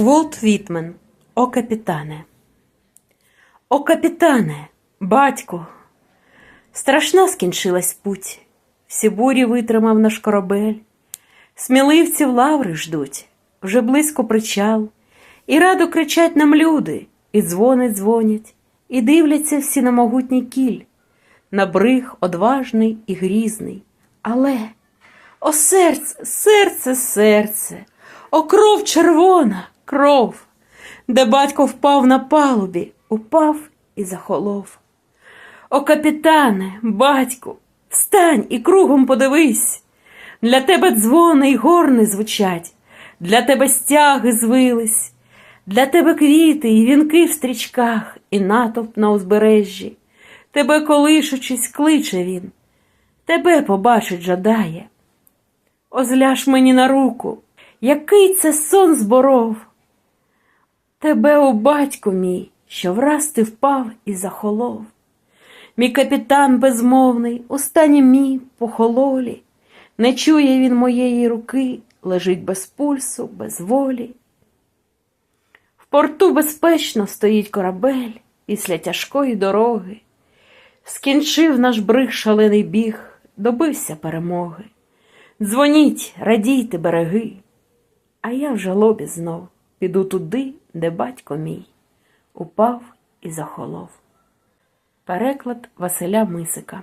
Волт Вітмен, О капітане. О капітане, батьку, страшна скінчилась путь, всі бурі витримав наш корабель, сміливців лаври ждуть, вже близько причал, і радо кричать нам люди, і дзвони дзвонять, і дивляться всі на могутній кіль, на бриг одважний і грізний. Але, о серце, серце, серце, о кров червона, кров, де батько впав на палубі, упав і захолов. О, капітане, батьку, встань і кругом подивись. Для тебе дзвони й горни звучать, для тебе стяги звились, для тебе квіти і вінки в стрічках, і натовп на узбережжі. Тебе колишучись, кличе він, тебе побачить жадає. Озляж мені на руку, який це сон зборов. Тебе, о батько мій, що враз ти впав і захолов. Мій капітан безмовний, у стані мій похололі, не чує він моєї руки, лежить без пульсу, без волі. В порту безпечно стоїть корабель після тяжкої дороги. Скінчив наш бриг шалений біг, добився перемоги. Дзвоніть, радійте береги, а я в жалобі знов піду туди, де батько мій упав і захолов. Переклад Василя Мисика